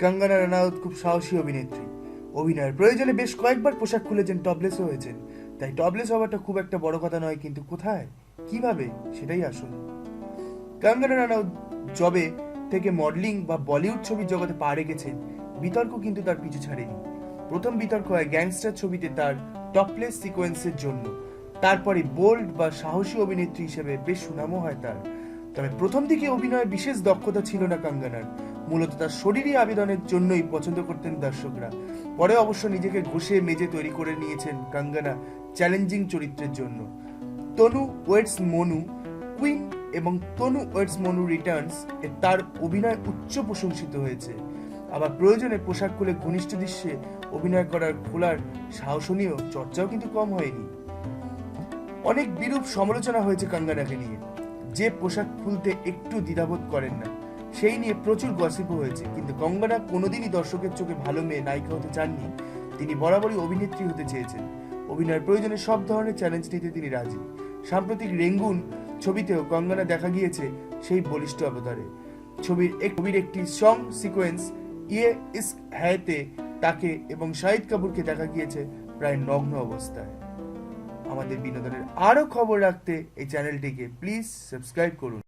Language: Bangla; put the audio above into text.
কঙ্গনা রানাউত খুব সাহসী অভিনেত্রী। অভিনয়ের প্রয়োজনে বেশ কয়েকবার পোশাক খুলেছেন টপলেসও হয়েছেন। তাই টপলেস হওয়াটা খুব একটা বড় কথা নয়, কিন্তু কোথায়? কীভাবে? সেটাই আসল। কঙ্গনা রানাউত জবে থেকে মডেলিং বা বলিউড ছবির জগতে পা রেখেছেন। বিতর্ক কিন্তু তার পিছু ছাড়েনি। প্রথম বিতর্ক হয় গ্যাংস্টার ছবিতে তার টপলেস সিকোয়েন্সের জন্য। তারপরে বোল্ড বা সাহসী অভিনেত্রী হিসেবে বেশ সুনামও হয় তার। তবে প্রথম দিকে অভিনয়ে বিশেষ দক্ষতা ছিল না কাঙ্গানার মূলত তার শরীরী আবেদনের জন্যই পছন্দ করতেন দর্শকরা। পরে অবশ্য নিজেকে ঘষে মেজে তৈরি করে নিয়েছেন কাঙ্গানা চ্যালেঞ্জিং চরিত্রের জন্য। তনু ওয়েটস মনু, কুইন এবং তনু ওয়েটস মনু রিটার্নস এ তার অভিনয় উচ্চ প্রশংসিত হয়েছে। আবার প্রয়োজনে পোশাক খুলে ঘনিষ্ঠ দৃশ্যে অভিনয় করার খোলার সাহসনীয় চর্চাও কিন্তু কম হয়নি। অনেক বিরূপ সমালোচনা হয়েছে কাঙ্গানাকে নিয়ে। যে পোশাক খুলতে একটু দ্বিধাবোধ করেন না। সেই নিয়ে প্রচুর গসিপও হয়েছে। কিন্তু কঙ্গনা কোনোদিনই দর্শকের চোখে ভালো মেয়ে নায়িকা হতে চাননি। তিনি বরাবরই অভিনেত্রী হতে চেয়েছেন। অভিনয়ের প্রয়োজনে সব ধরনের চ্যালেঞ্জ নিতে তিনি রাজি। সাম্প্রতিক রেঙ্গুন ছবিতেও কঙ্গনা দেখা গিয়েছে সেই বলিষ্ঠ অবতারে। ছবির ছবির একটি সং সিকোয়েন্স ইয়ে ইস হ্যায়তে তাকে এবং শাহিদ কাপুরকে দেখা গিয়েছে প্রায় নগ্ন অবস্থায়। আমাদের বিনোদনের আরও খবর রাখতে এই চ্যানেলটিকে প্লিজ সাবস্ক্রাইব করুন।